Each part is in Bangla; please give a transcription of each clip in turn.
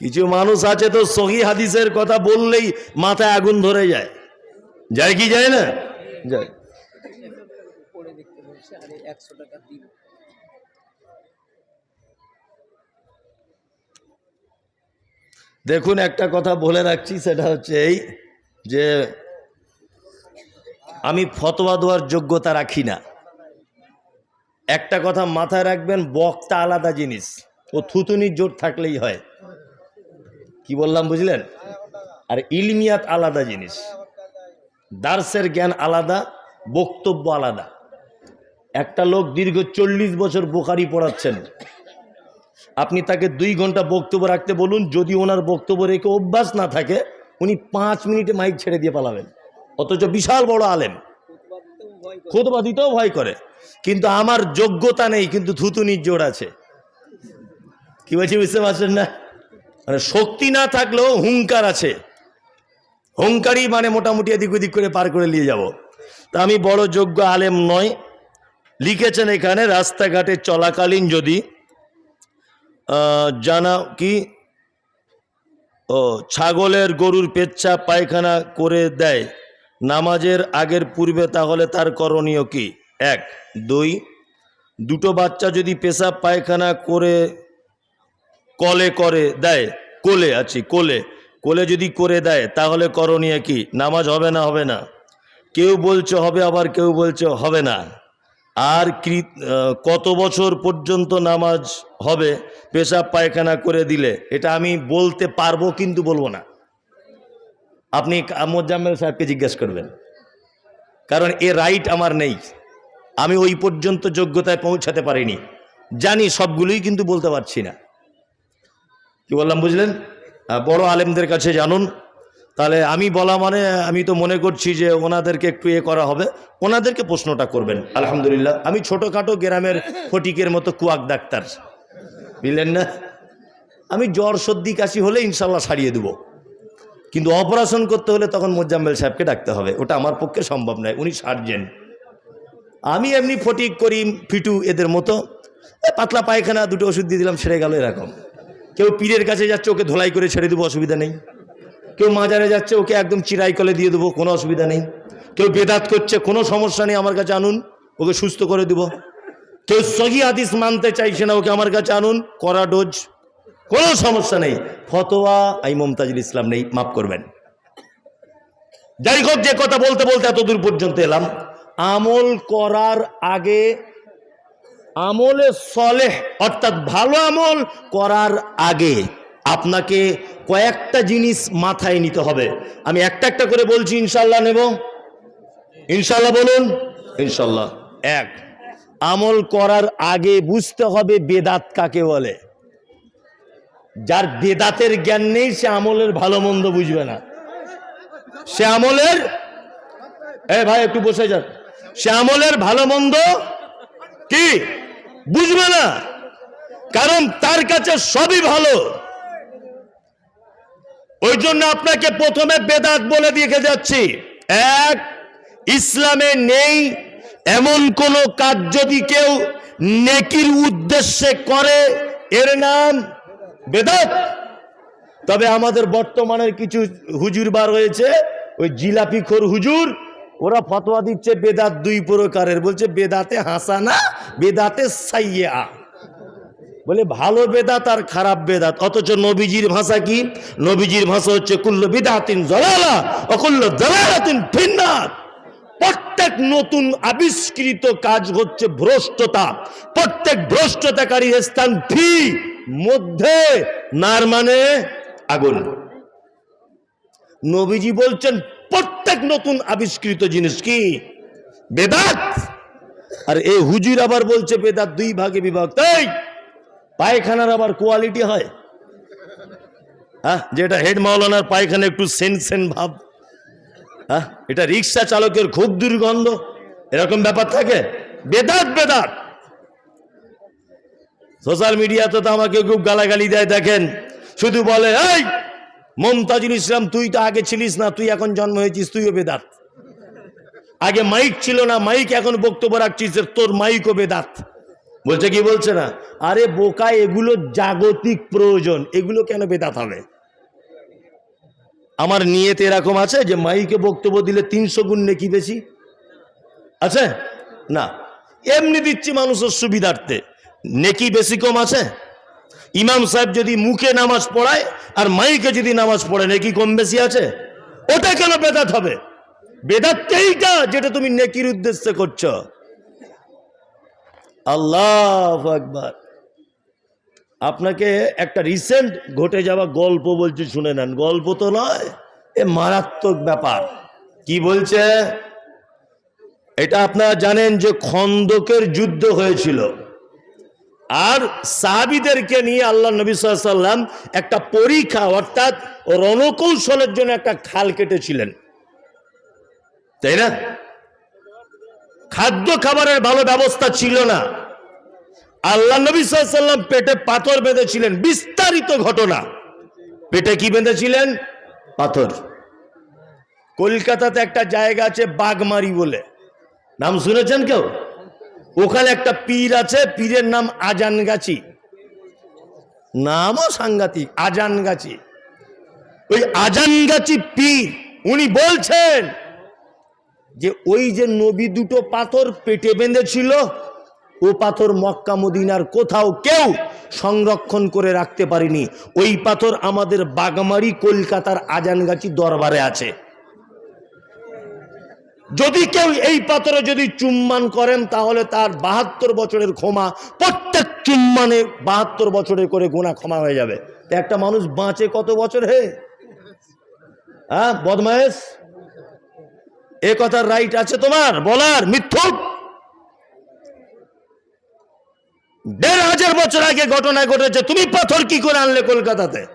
কিছু মানুষ আছে তো সহি হাদিসের কথা বললেই মাথায় আগুন ধরে যায়। যায় কি যায় না? যায়। দেখুন একটা কথা বলে রাখছি সেটা হচ্ছে এই যে আমি ফতোয়া দেওয়ার যোগ্যতা রাখি না। একটা কথা মাথায় রাখবেন বক্তা আলাদা জিনিস। ও থুতুনির জোর থাকলেই হয়। কি বললাম বুঝলেন? আর ইলমিয়াত আলাদা জিনিস। দার্সের জ্ঞান আলাদা, বক্তব্য আলাদা। একটা লোক দীর্ঘ চল্লিশ বছর বোখারি পড়াচ্ছেন। আপনি তাকে দুই ঘণ্টা বক্তব্য রাখতে বলুন, যদি ওনার বক্তব্য রেখে অভ্যাস না থাকে, উনি পাঁচ মিনিটে মাইক ছেড়ে দিয়ে পালাবেন। অথচ বিশাল বড় আলেম। খুদবা দিতেও ভয় করে। কিন্তু আমার যোগ্যতা নেই, কিন্তু থুতুনির জোর আছে। কি বলছি, বুঝতে পারছেন না? মানে শক্তি না থাকলেও হুঙ্কার আছে। হুঙ্কারই মানে মোটামুটি এদিক ওদিক করে পার করে নিয়ে যাব। তা আমি বড় যোগ্য আলেম নয় লিখেছেন এখানে, রাস্তাঘাটে চলাকালীন যদি জানা কি, ও, ছাগলের গরুর পেচ্ছা পায়খানা করে দেয়। নামাজের আগের পূর্বে তাহলে তার করণীয় কি? এক। দুই, দুটো বাচ্চা যদি পেশাব পায়খানা করে কলে করে দেয়, কোলে, আছি, কোলে। কোলে যদি করে দেয়, তাহলে করণীয় কি? নামাজ হবে না হবে না? কেউ বলছে হবে, আবার কেউ বলছে হবে না। আর কত বছর পর্যন্ত নামাজ হবে, পেশাব পায়খানা করে দিলে, এটা আমি বলতে পারব, কিন্তু বলব না। আপনি মোজাম্মেল সাহেবকে জিজ্ঞেস করবেন। কারণ এ রাইট আমার নেই। আমি ওই পর্যন্ত যোগ্যতায় পৌঁছাতে পারিনি। জানি সবগুলোই কিন্তু বলতে পারছি না। কি বললাম বুঝলেন? বড় আলেমদের কাছে জানুন। তাহলে আমি বলা মানে আমি তো মনে করছি যে ওনাদেরকে একটু এ করা হবে। ওনাদেরকে প্রশ্নটা করবেন। আলহামদুলিল্লাহ, আমি ছোটোখাটো গ্রামের ফটিকের মতো কুয়াক ডাক্তার। বুঝলেন না? আমি জ্বর সর্দি কাশি হলে ইনশাল্লাহ সারিয়ে দেবো। কিন্তু অপারেশন করতে হলে তখন মোজাম্মেল সাহেবকে ডাকতে হবে। ওটা আমার পক্ষে সম্ভব নয়, উনি সার্জেন। আমি এমনি ফটিক করিম, ফিটু এদের মতো। পাতলা পায়খানা, দুটো ওষুধ দিয়ে দিলাম, সেরে গেল এরকম। কেউ পীরের কাছে যাচ্ছে, ওকে ধোলাই করে ছেড়ে দেবো, অসুবিধা নেই। কেউ মাজারে যাচ্ছে, ওকে একদম চিরাই কলে দিয়ে দেবো, কোনো অসুবিধা নেই। কেউ বেদাত করছে, কোনো সমস্যা নেই আমার কাছে আনুন, ওকে সুস্থ করে দেবো। কেউ সহি হাদিস মানতে চাইছে না, ওকে আমার কাছে আনুন, করা ডোজ, কোনো সমস্যা নেই। ফতোয়া আই মমতাজুল ইসলাম নেই, মাফ করবেন। যাই হোক, যে কথা বলতে বলতে এত দূর পর্যন্ত এলাম। আমল করার আগে আমলে সলেহ, অর্থাৎ ভালো আমল করার আগে আপনাকে কয়েকটা জিনিস মাথায় নিতে হবে। আমি একটা একটা করে বলছি ইনশাল্লাহ নেব। ইনশাল্লাহ বলুন। ইনশাল্লাহ এক, আমল করার আগে বুঝতে হবে বেদাত কাকে বলে। যার বেদাতের জ্ঞান নেই, সে আমলের ভালো মন্দ বুঝবে না। সে আমলের, এ ভাই একটু বসে যান। সে আমলের ভালো মন্দ কি? বুঝবে না। কারণ তার কাছে সবই ভালো। ওই জন্য আপনাকে প্রথমে বেদাত বলে দিয়ে যাচ্ছি। এক, ইসলামে নেই এমন কোন কাজ যদি কেউ নেকির উদ্দেশ্যে করে। এর নাম বেদাত। তবে আমাদের বর্তমানের কিছু হুজুর বার হয়েছে ওই জিলাপি খোর হুজুর ওরা ফতোয়া দিচ্ছে বেদাত দুই প্রকারের। বলছে, বেদাতে হাসানা, বেদাতে সাইয়া বলে, ভালো বেদাত আর খারাপ বেদাত। অথচ নবীজির ভাষা কি? নবীজির ভাষা হচ্ছে, কুল্ল বিদাতিন জলালা অকুল্ল দলালাতিন ফিন্নাত প্রত্যেক নতুন আবিষ্কৃত কাজ হচ্ছে ভ্রষ্টতা। প্রত্যেক ভ্রষ্টতাকারী স্থান ফি মধ্যে, নার মানে আগুন। নবীজি বলছেন প্রত্যেক নতুন আবিষ্কৃত জিনিস কি? বেদাত। আর এই হুজুর আবার বলছে, বেদাত দুই ভাগে বিভক্ত। এই, পায়খানার আবার কোয়ালিটি হয়। হ্যাঁ যেটা হেড মাওলানার পায়খানা একটু সেন সেন ভাব। হ্যাঁ এটা রিক্সা চালকের খুব দুর্গন্ধ। এরকম ব্যাপার থাকে। বেদাত বেদাত। সোশ্যাল মিডিয়াতে তো আমাকে খুব গালাগালি দেয়, দেখেন। শুধু বলে, এই মমতাজুল ইসলাম, তুই তো আগে ছিলিস না, তুই এখন জন্ম হয়েছিস, তুইও বেদাত। আগে মাইক ছিল না, মাইক এখন বক্তব্য রাখছিস তোর মাইকও বেদাত। বলছে, কি বলছে না? আরে বোকা, এগুলো জাগতিক প্রয়োজন, এগুলো কেন বেদাত হবে? আমার নিয়েতে এরকম আছে যে মাইকে বক্তব্য দিলে তিনশো গুণ নেকি বেশি? আছে? না। এমনি দিচ্ছি মানুষের সুবিধার্থে। নেকি বেশি কম আছে? ইমাম সাহেব যদি মুখে নামাজ পড়ায় আর মাইকে যদি নামাজ পড়ে, নেকি কম বেশি আছে? ওটা কেন বেদাত হবে? বেদাত এইটা যেটা তুমি নেকির উদ্দেশ্যে করছ। আল্লাহ একবার আপনাকে একটা রিসেন্ট ঘটে যাওয়া গল্প বলছি, শুনে নেন। গল্প তো নয়, এ মারাত্মক ব্যাপার। কি বলছে? এটা আপনারা জানেন যে খন্দকের যুদ্ধ হয়েছিল। আর সাহাবিদেরকে নিয়ে আল্লাহ নবী সাল্লাম একটা পরীক্ষা, অর্থাৎ রণকৌশলের জন্য একটা খাল কেটেছিলেন। তাই না? খাদ্য খাবারের ভালো ব্যবস্থা ছিল না। আল্লাহ নবী সাল্লাম পেটে পাথর বেঁধেছিলেন। বিস্তারিত ঘটনা। পেটে কি বেঁধেছিলেন? পাথর। কলকাতাতে একটা জায়গা আছে বাগমারি বলে। নাম শুনেছেন কেউ? ওখানে একটা পীর আছে, পীরের নাম আজানগাছি। নামও সাংঘাতিক, আজানগাছি। ওই আজানগাছি পীর, উনি বলছেন যে ওই যে নবী দুটো পাথর পেটে বেঁধেছিল, ও পাথর মক্কা, মদিনার কোথাও কেউ সংরক্ষণ করে রাখতে পারেনি। ওই পাথর আমাদের বাগমারি, কলকাতার আজানগাছি দরবারে আছে। যদি কেউ এই পাথরে যদি চুম্বান করেন, তাহলে তার বাহাত্তর বছরের ক্ষমা, প্রত্যেক চুম্বানে বাহাত্তর বছরের করে গোনা ক্ষমা হয়ে যাবে। একটা মানুষ বাঁচে কত বছর হে? হ্যাঁ বদমায়েশ? এ কথার রাইট আছে তোমার, বলার, মিথ্যুক। দেড় হাজার বছর আগে ঘটনা ঘটেছে, তুমি পাথর কি করে আনলে কলকাতাতে?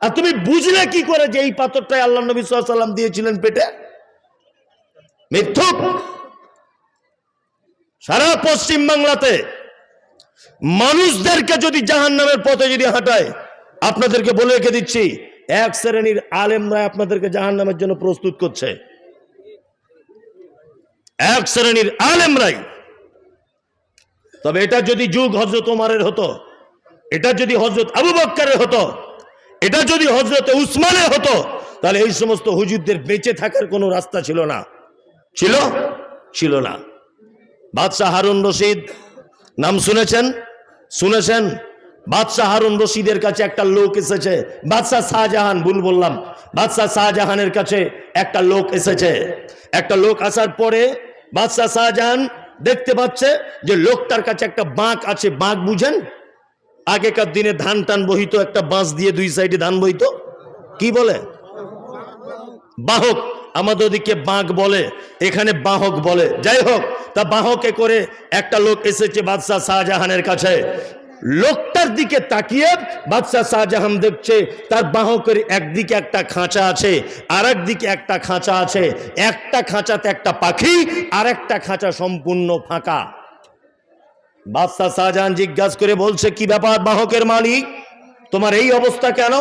আর তুমি বুঝলে কি করে যে এই পাথরটাই আল্লাহ নবী সাল্লাম দিয়েছিলেন পেটে? মিথ্যুক। সারা পশ্চিম বাংলাতে মানুষদেরকে যদি জাহান নামের পথে যদি হাঁটায়, আপনাদেরকে বলে রেখে দিচ্ছি, এক শ্রেণির আলেমরা আপনাদেরকে জাহান নামের জন্য প্রস্তুত করছে। এক শ্রেণির আলেমরাই। তবে এটা যদি যুগ হজরত ওমারের হতো, এটা যদি হজরত আবু বক্কারের হতো, এটা যদি হজরত উসমানের হতো, তাহলে এই সমস্ত হুজুরদের বেঁচে থাকার কোনো রাস্তা ছিল না। ছিল? ছিল না। বাদশাহ হারুন রশিদ, নাম শুনেছেন? শুনেছেন? বাদশাহ হারুন রশিদের কাছে একটা লোক এসেছে। বাদশাহ শাহজাহান, ভুল বললাম। বাদশাহ শাহজাহানের কাছে একটা লোক এসেছে। একটা লোক আসার পরে বাদশাহ শাহজাহান দেখতে পাচ্ছে যে লোকটার কাছে একটা বাঁক আছে। বাঁক বুঝেন? আগেকার দিনে ধান টান বহিত, একটা বাঁশ দিয়ে দুই সাইডে ধান বহিত। কি বলে? বাহক। আমাদের ওদিকে বাঁক বলে, এখানে বাহক বলে। যাই হোক, তা বাহকে করে একটা লোক এসেছে বাদশাহ শাহজাহানের কাছে। লোকটার দিকে তাকিয়ে বাদশাহ শাহজাহান দেখছে, তার বাহকের একদিকে একটা খাঁচা আছে আর একদিকে একটা খাঁচা আছে। একটা খাঁচাতে একটা পাখি আর একটা খাঁচা সম্পূর্ণ ফাঁকা। বাদশাহ শাহজাহান জিজ্ঞাসা করে বলছে, কি ব্যাপার বাহকের মালিক? তোমার এই অবস্থা কেন?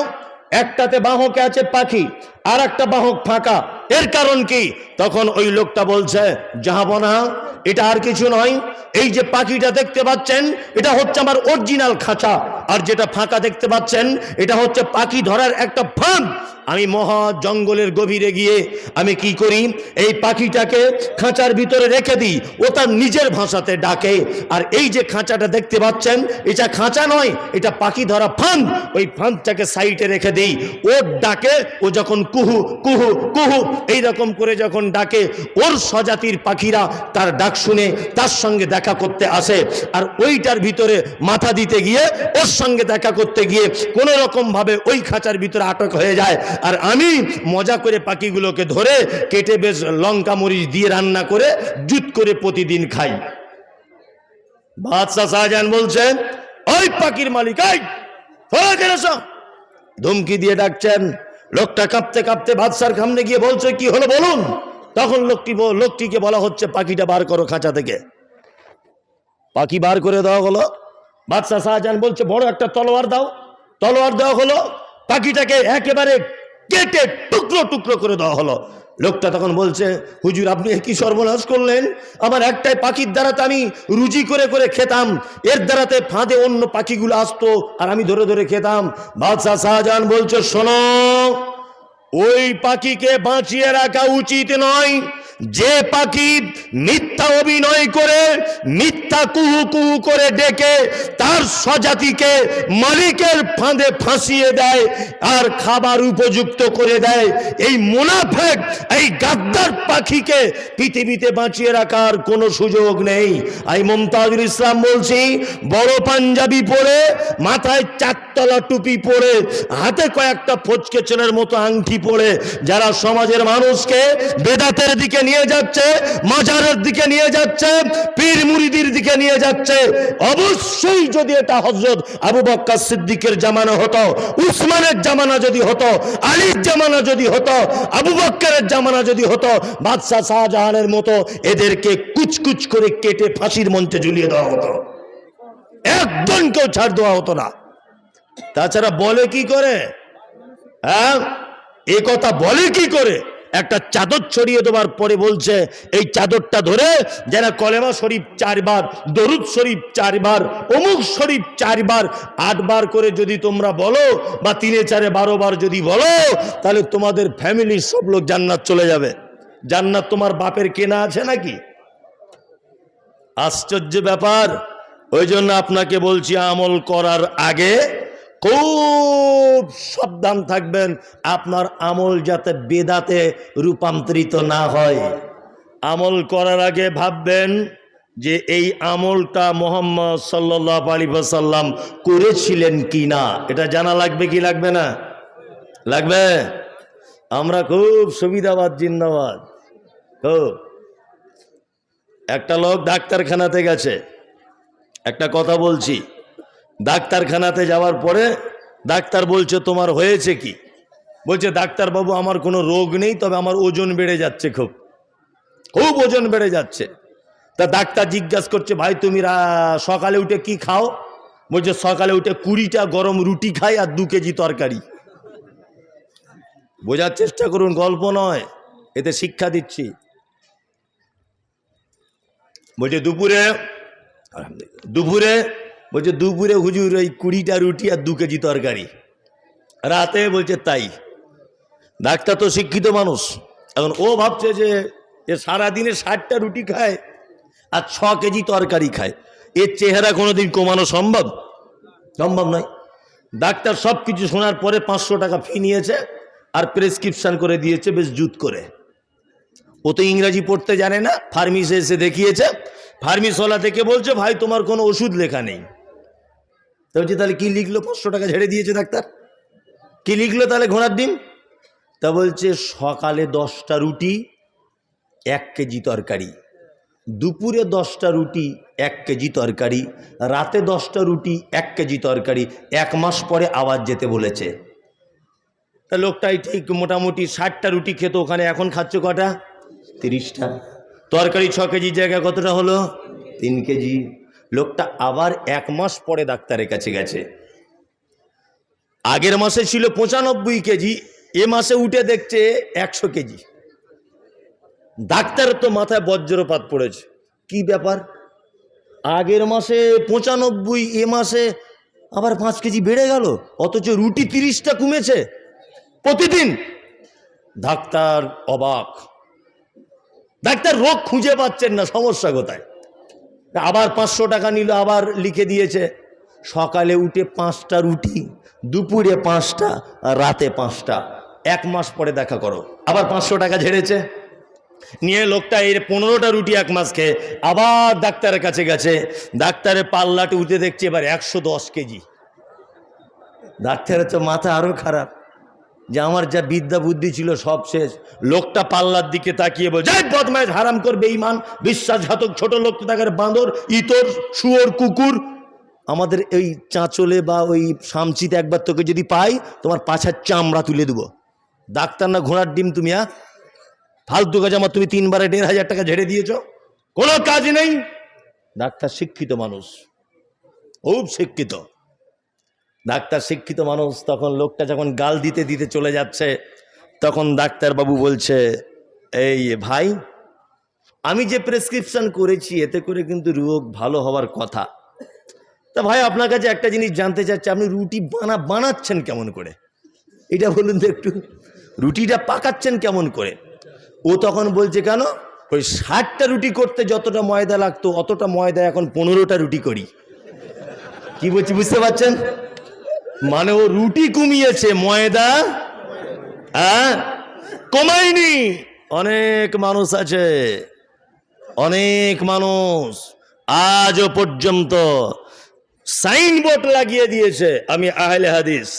একটাতে বাহকে আছে পাখি আর একটা বাহক ফাঁকা। এর কারণ কি? তখন ওই লোকটা বলছে জাহাবনা এটা আর কিছু নয়। এই যে পাখিটা দেখতে পাচ্ছেন, এটা হচ্ছে আমার অরিজিনাল খাঁচা। আর যেটা ফাঁকা দেখতে পাচ্ছেন, এটা হচ্ছে পাখি ধরার একটা ফাঁদ। আমি মহা জঙ্গলের গভীরে গিয়ে আমি কি করি? এই পাখিটাকে খাঁচার ভিতরে রেখে দিই। ও তার নিজের ভাষাতে ডাকে। আর এই যে খাঁচাটা দেখতে পাচ্ছেন, এটা খাঁচা নয়, এটা পাখি ধরা ফাঁদ। ওই ফাঁদটাকে সাইডে রেখে দিই। ওর ডাকে, ও যখন কুহু কুহু কুহু। এই রকম করে যখন ডাকে, ওর স্বজাতির পাখিরা তার ডাক শুনে তার সঙ্গে দেখা করতে আসে। আর ওইটার ভিতরে মাথা দিতে গিয়ে ওর সঙ্গে দেখা করতে গিয়ে কোনো রকম ভাবে ওই খাঁচার ভিতরে আটক হয়ে যায়। আর আমি মজা করে পাখিগুলোকে ধরে কেটে বেশ লঙ্কা মরিচ দিয়ে রান্না করে, জুত করে প্রতিদিন খাই। বাদশাহ শাহজাহান বলছেন, ওই পাখির মালিক ধমকি দিয়ে ডাকছেন লোকটা কাঁপতে কাঁপতে বাদশার সামনে গিয়ে বলছে, কি হলো বলুন? তখন লোকটি লোকটিকে বলা হচ্ছে, পাখিটা বার করো খাঁচা থেকে। পাখি বার করে দেওয়া হলো। বাদশাহ শাহজাহান বলছে, বড় একটা তলোয়ার দাও। তলোয়ার দেওয়া হলো, পাখিটাকে একেবারে কেটে টুকরো টুকরো করে দেওয়া হলো। লোকটা তখন বলছে, হুজুর, আপনি কি সর্বনাশ করলেন? আমার একটাই পাখির দ্বারাতে আমি রুজি করে করে খেতাম। এর দ্বারাতে ফাঁদে অন্য পাখিগুলো আসতো আর আমি ধরে ধরে খেতাম। বাদশাহ শাহজাহান বলছে, শোনো ওই পাখিকে বাঁচিয়ে রাখা উচিত নয়। যে পাখি মিথ্যা অভিনয় করে, মিথ্যা কুহু কুহু করে ডেকে, তার স্বজাতিকে মালিকের ফাঁদে ফাঁসিয়ে দেয় আর খাবার উপযুক্ত করে দেয়। এই মুনাফেক, এই গাদ্দার পাখিকে পৃথিবীতে বাঁচিয়ে রাখার কোনো সুযোগ নেই। আমি মমতাজুল ইসলাম বলছি, বড় পাঞ্জাবি পরে, মাথায় চারতলা টুপি পরে, হাতে কয়েকটা ফচকে ছেলের মতো আংটি পরে যারা সমাজের মানুষকে বেদাতের দিকে নিয়ে যাচ্ছে, মাজারের দিকে নিয়ে যাচ্ছে, পীর মুরিদির দিকে নিয়ে যাচ্ছে, অবশ্যই যদি এটা হজরত আবু বক্কা সিদ্দিকের জামানা হতো, উসমানের জামানা যদি হতো, আলীর জামানা যদি হতো, আবু বক্কারের জামানা যদি হতো, বাদশাহ শাহজাহানের মতো এদেরকে কুচকুচ করে কেটে ফাঁসির মঞ্চে ঝুলিয়ে দেওয়া হতো। একজনকেও ছাড় দেওয়া হতো না। তাছাড়া বলে কি করে? হ্যাঁ? এ কথা বলে কি করে? একটা চাদর ছড়িয়ে দেওয়ার পরে বলছে, এই চাদরটা ধরে যারা কলেমা শরীফ চারবার, দরুদ শরীফ চারবার, অমুক শরীফ চারবার, আটবার করে যদি তোমরা বলো বা তিনে চারে বারো বার যদি বলো, তাহলে তোমাদের ফ্যামিলির সব লোক জান্নাত চলে যাবে। জান্নাত তোমার বাপের কেনা আছে নাকি? আশ্চর্য ব্যাপার। ওই জন্য আপনাকে বলছি আমল করার আগে খুব সাবধান থাকবেন, আপনার আমল যাতে বেদাতে রূপান্তরিত না হয়। আমল করার আগে ভাববেন যে এই আমলটা মোহাম্মদ সাল্লাহ আলী সাল্লাম করেছিলেন কি না এটা জানা লাগবে কি লাগবে না? লাগবে? আমরা খুব সুবিধাবাদ, জিন্দাবাদ। খুব। একটা লোক ডাক্তারখানাতে গেছে। একটা কথা বলছি। ডাক্তারখানাতে যাওয়ার পরে ডাক্তার বলছে, তোমার হয়েছে কি? বলছে, ডাক্তারবাবু, আমার কোনো রোগ নেই, তবে আমার ওজন বেড়ে যাচ্ছে খুব। খুব ওজন বেড়ে যাচ্ছে। তা ডাক্তার জিজ্ঞাসা করছে, ভাই, তুমি সকালে উঠে কি খাও? বলছে, সকালে উঠে কুড়িটা গরম রুটি খাই আর দু কেজি তরকারি। বোঝার চেষ্টা করুন, গল্প নয়, এতে শিক্ষা দিচ্ছি। বলছে, দুপুরে দুপুরে বলছে, দুপুরে হুজুর, ওই কুড়িটা রুটি আর দু কেজি তরকারি। রাতে বলছে, তাই। ডাক্তার তো শিক্ষিত মানুষ। এখন ও ভাবছে যে, এ সারাদিনে ষাটটা রুটি খায় আর ছ কেজি তরকারি খায়। এর চেহারা কোনোদিন কমানো সম্ভব? সম্ভব নয়। ডাক্তার সব কিছু শোনার পরে পাঁচশো টাকা ফি নিয়েছে আর প্রেসক্রিপশান করে দিয়েছে বেশ জুত করে। ও তো ইংরাজি পড়তে জানে না ফার্মিসে এসে দেখিয়েছে। ফার্মিসওয়ালা থেকে বলছে, ভাই, তোমার কোনো ওষুধ লেখা নেই। তো বলছি, তাহলে কি লিখলো? পাঁচশো টাকা ঝেড়ে দিয়েছে ডাক্তার। কি লিখলো তাহলে ঘোড়ার ডিম? তা বলছে, সকালে দশটা রুটি, এক কেজি তরকারি। দুপুরে দশটা রুটি, এক কেজি তরকারি। রাতে দশটা রুটি, এক কেজি তরকারি। এক মাস পরে আবার যেতে বলেছে। তা লোকটাই ঠিক মোটামুটি ষাটটা রুটি খেত ওখানে, এখন খাচ্ছে কটা? তিরিশটা। তরকারি ছ কেজির জায়গায় কতটা হলো? তিন কেজি। লোকটা আবার এক মাস পরে ডাক্তারের কাছে গেছে। আগের মাসে ছিল পঁচানব্বই কেজি, এ মাসে উঠে দেখছে একশো কেজি। ডাক্তারের তো মাথায় বজ্রপাত পড়েছে। কি ব্যাপার? আগের মাসে পঁচানব্বই, এ মাসে আবার পাঁচ কেজি বেড়ে গেল, অথচ রুটি তিরিশটা কমেছে প্রতিদিন। ডাক্তার অবাক। ডাক্তার রোগ খুঁজে পাচ্ছেন না, সমস্যা কোথায়? আবার পাঁচশো টাকা নিল, আবার লিখে দিয়েছে, সকালে উঠে পাঁচটা রুটি, দুপুরে পাঁচটা রাতে পাঁচটা। এক মাস পরে দেখা করো। আবার পাঁচশো টাকা ঝেড়েছে। নিয়ে লোকটা এর পনেরোটা রুটি এক মাস খেয়ে আবার ডাক্তারের কাছে গেছে। ডাক্তারের পাল্লাটি উঠে দেখছে এবার একশো দশ কেজি। ডাক্তারের তো মাথা আরও খারাপ। যে আমার যা বিদ্যা বুদ্ধি ছিল সব শেষ। লোকটা পাল্লার দিকে তাকিয়ে বল যাই বদমাইশ হারাম করবে ইমান। বিশ্বাসঘাতক ছোট লোক তাকে বাঁদর, ইতর, শুয়োর, কুকুর। আমাদের এই চাঁচলে বা ওই সামচিতে একবার তোকে যদি পাই, তোমার পাছার চামড়া তুলে দেবো। ডাক্তার না ঘোড়ার ডিম তুমি হ্যাঁ? ফালতু কাজ আমার তুমি তিনবারে দেড় হাজার টাকা ঝেড়ে দিয়েছ। কোনো কাজ নেই। ডাক্তার শিক্ষিত মানুষ। খুব শিক্ষিত। ডাক্তার শিক্ষিত মানুষ, তখন লোকটা যখন গাল দিতে দিতে চলে যাচ্ছে, তখন ডাক্তারবাবু বলছে, এই ভাই, আমি যে প্রেসক্রিপশন করেছি, এতে করে কিন্তু রোগ ভালো হওয়ার কথা। তা ভাই, আপনার কাছে একটা জিনিস জানতে চাচ্ছি, আপনি রুটি বানা, বানাচ্ছেন কেমন করে? এটা বলুন তো একটু। রুটিটা পাকাচ্ছেন কেমন করে? ও তখন বলছে, কেন? ওই ষাটটা রুটি করতে যতটা ময়দা লাগতো, অতটা ময়দা এখন পনেরোটা রুটি করি। কি বলছি, বুঝতে পারছেন? মানে ও রুটি কমিয়েছে, ময়দা হ্যাঁ কমায়নি। অনেক মানুষ আছে, অনেক মানুষ আজও পর্যন্ত সাইনবোর্ড লাগিয়ে দিয়েছে, আমি আহলে হাদিস।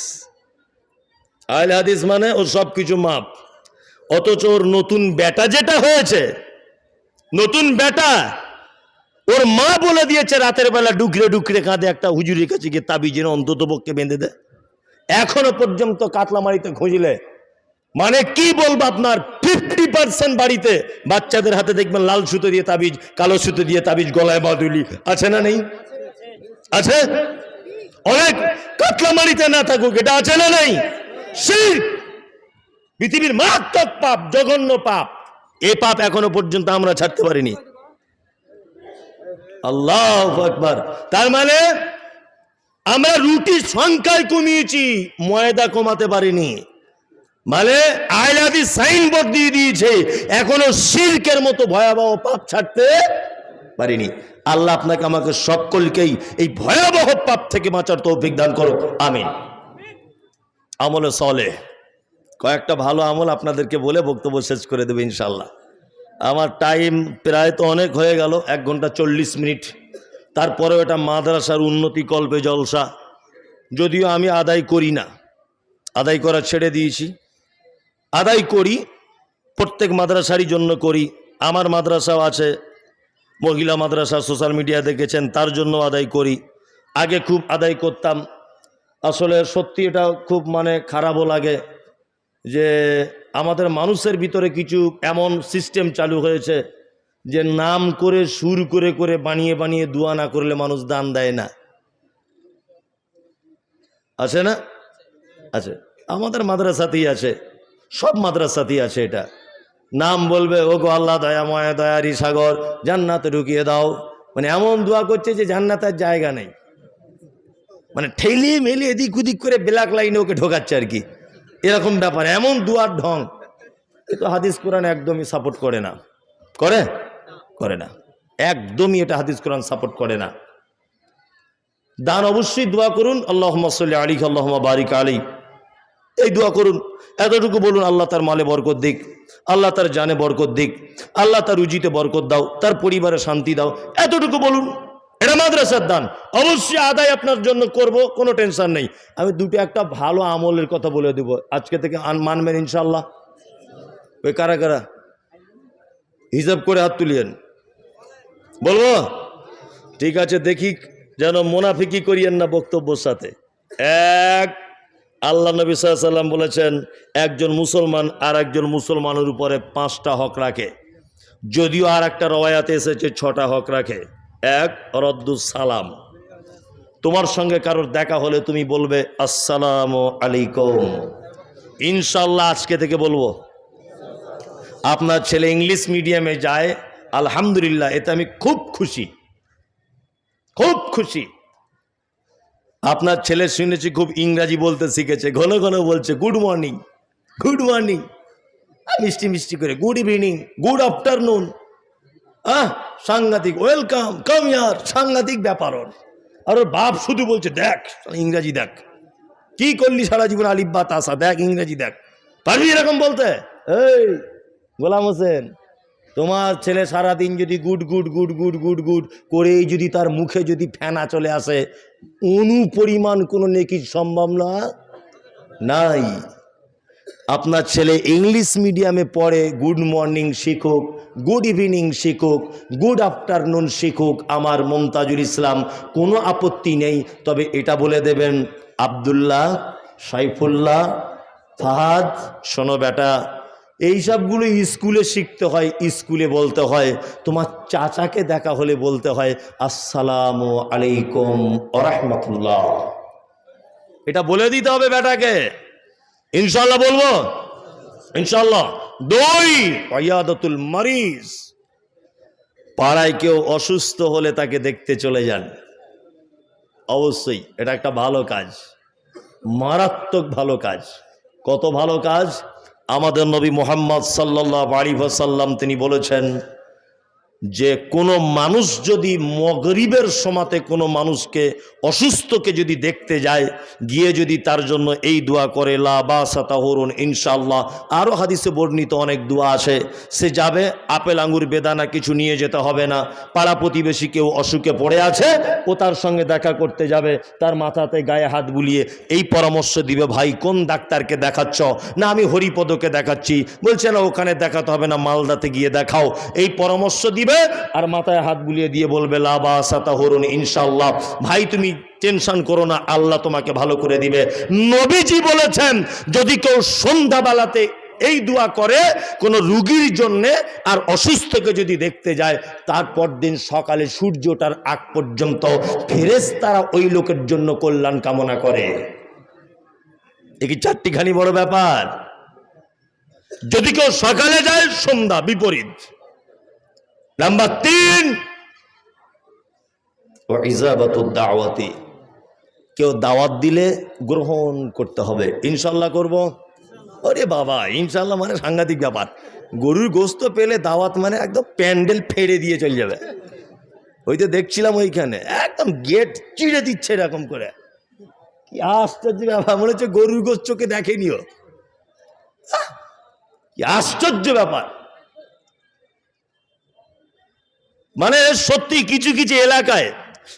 আহলে হাদিস মানে ও সব কিছু মাপ। অথচ ওর নতুন বেটা যেটা হয়েছে, নতুন বেটা ওর মা বলে দিয়েছে রাতের বেলা ডুকরে ডুকরে কাঁধে একটা হুজুরের কাছে গিয়ে তাবিজের অন্তত পক্ষে বেঁধে দেয় এখনও পর্যন্ত কাতলামারিতে খুঁজলে মানে কি বলব আপনার? ফিফটি পার্সেন্ট বাড়িতে বাচ্চাদের হাতে দেখবেন লাল সুতো দিয়ে তাবিজ, কালো সুতো দিয়ে তাবিজ, গলায় বাদুলি। আছে না নেই? আছে? অনেক কাতলামারিতে না থাকুক, এটা আছে না নেই? শিরক পৃথিবীর মারাত্মক পাপ, জঘন্য পাপ। এ পাপ এখনও পর্যন্ত আমরা ছাড়তে পারিনি। আল্লাহ আকবার। তার মানে আমরা রুটির সংখ্যায় কমিয়েছি, ময়দা কমাতে পারিনি। মানে আয়লাদি সাইনবোর্ড দিয়ে দিয়েছে, এখনও শিল্কের মতো ভয়াবহ পাপ ছাড়তে পারিনি। আল্লাহ আপনাকে আমাকে সকলকেই এই ভয়াবহ পাপ থেকে বাঁচার তৌফিক দান করো আমিন। আমলে সলে কয়েকটা ভালো আমল আপনাদেরকে বলে বক্তব্য শেষ করে দেবে ইনশাল্লাহ আমার টাইম প্রায় তো অনেক হয়ে গেল, এক ঘণ্টা চল্লিশ মিনিট। তারপরেও এটা মাদ্রাসার উন্নতি কল্পে জলসা। যদিও আমি আদায় করি না, আদায় করা ছেড়ে দিয়েছি। আদায় করি, প্রত্যেক মাদ্রাসারই জন্য করি। আমার মাদ্রাসাও আছে, মহিলা মাদ্রাসা সোশ্যাল মিডিয়া দেখেছেন, তার জন্য আদায় করি। আগে খুব আদায় করতাম। আসলে সত্যি এটা খুব মানে খারাপও লাগে। যে আমাদের মানুষের ভিতরে কিছু এমন সিস্টেম চালু হয়েছে যে নাম করে, সুর করে করে বানিয়ে বানিয়ে দোয়া না করলে মানুষ দান দেয় না। আছে না? আছে। আমাদের মাদ্রাসাতেই আছে। সব মাদ্রাসাতেই আছে এটা। নাম বলবে ও গো আল্লাহ দয়াময় দয়ারি সাগর জান্নাতে ঢুকিয়ে দাও। মানে এমন দোয়া করছে যে জান্নাতের জায়গা নেই। মানে ঠেলিয়ে মেলিয়ে এদিক ওদিক করে ব্ল্যাক লাইনে ওকে ঢোকাচ্ছে আর কি। এরকম ব্যাপার, এমন দুয়ার ঢং। এ তো হাদিস কোরআন একদমই সাপোর্ট করে না। করে? করে না। একদমই এটা হাদিস কোরআন সাপোর্ট করে না। দান অবশ্যই দোয়া করুন আল্লাহ সাল্লি আলী আল্লাহ বারিক আলী এই দোয়া করুন। এতটুকু বলুন, আল্লাহ তার মালে বরকত দিক, আল্লাহ তার জানে বরকত দিক, আল্লাহ তার রুজিতে বরকত দাও, তার পরিবারে শান্তি দাও। এতটুকু বলুন। এটা মাদ্রাসার দান। অবশ্যই আদায় আপনার জন্য করব, কোনো টেনশন নেই। আমি দুটো একটা ভালো আমলের কথা বলে দেবো। আজকে থেকে মানবেন ইনশাল্লাহ ওই কারা কারা? হিসাব করে হাত তুলিয়েন। বলব? ঠিক আছে, দেখি যেন মোনাফিকি করিয়েন না বক্তব্যর সাথে। এক, আল্লাহ নবী সাল্লাম বলেছেন, একজন মুসলমান আর একজন মুসলমানের উপরে পাঁচটা হক রাখে। যদিও আর একটা রওয়ায়াতে এসেছে, ছটা হক রাখে। এক রদ্দুস সালাম। তোমার সঙ্গে কারোর দেখা হলে তুমি বলবে, আসসালাম আলাইকুম। ইনশাল্লাহ আজকে থেকে বলব। আপনার ছেলে ইংলিশ মিডিয়ামে যায়, আলহামদুলিল্লাহ, এতে আমি খুব খুশি। খুব খুশি। আপনার ছেলে শুনেছি খুব ইংরাজি বলতে শিখেছে, ঘন ঘন বলছে, গুড মর্নিং গুড মর্নিং। মিষ্টি মিষ্টি করে, গুড ইভিনিং, গুড আফটারনুন। আহ সাংঘাতিক ওয়েলকাম, কাম ইয়ার, সাংঘাতিক ব্যাপার ওর আর ওর বাপ শুধু বলছে, দেখ, ইংরাজি দেখ। কি করলি সারা জীবন আলিব্বা তাসা? দেখ, ইংরাজি দেখ। পারবি এরকম বলতে? এই, গোলাম হোসেন, তোমার ছেলে সারাদিন যদি good good good good good good করেই যদি তার মুখে যদি ফেনা চলে আসে, অনুপরিমাণ কোনো নেকির সম্ভব না নাই। আপনার ছেলে ইংলিশ মিডিয়ামে পড়ে গুড মর্নিং শিখুক গুড ইভিনিং শিখুক গুড আফটারনুন শিখুক, আমার মমতাজুল ইসলাম, কোনো আপত্তি নেই। তবে এটা বলে দেবেন, আবদুল্লাহ, সাইফুল্লাহ, ফাহাদ, শোনো বেটা এইসবগুলো স্কুলে শিখতে হয়, স্কুলে বলতে হয়, তোমার চাচাকে দেখা হলে বলতে হয়, আসসালামু আলাইকুম আরহামতুল্লাহ এটা বলে দিতে হবে বেটাকে। ইনশাল্লাহ বলব? ইনশাল্লাহ দুই ওয়াদাতুল মারিজ। পাড়ায় কেউ অসুস্থ হলে তাকে দেখতে চলে যান। অবশ্যই, এটা একটা ভালো কাজ। মারাত্মক ভালো কাজ। কত ভালো কাজ? আমাদের নবী মোহাম্মদ সাল্লাহ আলী সাল্লাম তিনি বলেছেন যে কোনো মানুষ যদি মগরিবের সমাতে কোনো মানুষকে, অসুস্থকে যদি দেখতে যায়, গিয়ে যদি তার জন্য এই দোয়া করে, লা বা সাতাহরুন ইনশাল্লাহ আরও হাদিসে বর্ণিত অনেক দোয়া আছে। সে যাবে, আপেল আঙ্গুর বেদানা কিছু নিয়ে যেতে হবে না। পাড়া প্রতিবেশী কেউ অসুখে পড়ে আছে, ও তার সঙ্গে দেখা করতে যাবে, তার মাথাতে গায়ে হাত বুলিয়ে, এই পরামর্শ দিবে ভাই, কোন ডাক্তারকে দেখাচ্ছ? না, আমি হরিপদকে দেখাচ্ছি। বলছে, না, ওখানে দেখাতে হবে না, মালদাতে গিয়ে দেখাও। এই পরামর্শ দিবে আর মাথায় হাত বুলিয়ে দিয়ে বলবে লাবা ইনশাল্লাহ ভাই, তুমি টেনশন করো না, আল্লাহ তোমাকে ভালো করে দিবে। নবীজি বলেছেন, যদি কেউ সন্ধ্যাবেলাতে এই দোয়া করে, কোনো রুগীর জন্যে আর অসুস্থকে যদি দেখতে যায়, তারপর দিন সকালে সূর্যটার আগ পর্যন্ত ফেরেস তারা ওই লোকের জন্য কল্যাণ কামনা করে। এ কি চারটিখানি বড় ব্যাপার? যদি কেউ সকালে যায়, সন্ধ্যা বিপরীত। নাম্বার তিন দাওয়াতি কেউ দাওয়াত দিলে গ্রহণ করতে হবে। ইনশাল্লাহ করব। ওরে বাবা ইনশাল্লাহ মানে সাংঘাতিক ব্যাপার। গরুর গোস্ত পেলে দাওয়াত মানে একদম প্যান্ডেল ফেড়ে দিয়ে চলে যাবে। ওই তো দেখছিলাম ওইখানে, একদম গেট চিড়ে দিচ্ছে এরকম করে। কি আশ্চর্য ব্যাপার, মনে হচ্ছে গরুর গোস্ত চোখে দেখেনিও। কি আশ্চর্য ব্যাপার। মানে সত্যি কিছু কিছু এলাকায়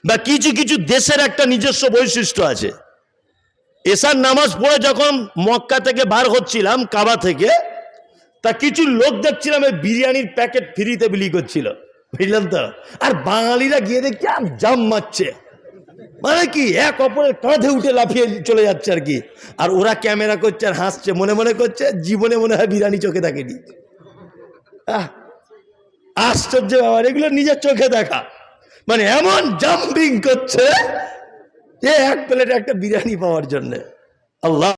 বা কিছু কিছু দেশের একটা নিজস্ব বৈশিষ্ট্য আছে। এসার নামাজ পড়ে যখন মক্কা থেকে বার হচ্ছিলাম, কাবা থেকে, তা কিছু লোক দেখছিলাম এই বিরিয়ানির প্যাকেট ফ্রিতে বিলি করছিল। বুঝলাম তো? আর বাঙালিরা গিয়ে দেখছি আর জাম মারছে। মানে কি, এক অপরের কাঁধে উঠে লাফিয়ে চলে যাচ্ছে আর কি। আর ওরা ক্যামেরা করছে আর হাসছে, মনে মনে করছে, জীবনে মনে হয় বিরিয়ানি চোখে দেখেনি। আহ আশ্চর্য ব্যাপার, এগুলো নিজের চোখে দেখা। মানে এমন জাম্পিং করছে যে এক প্লেট একটা বিরিয়ানি পাওয়ার জন্যে। আল্লাহ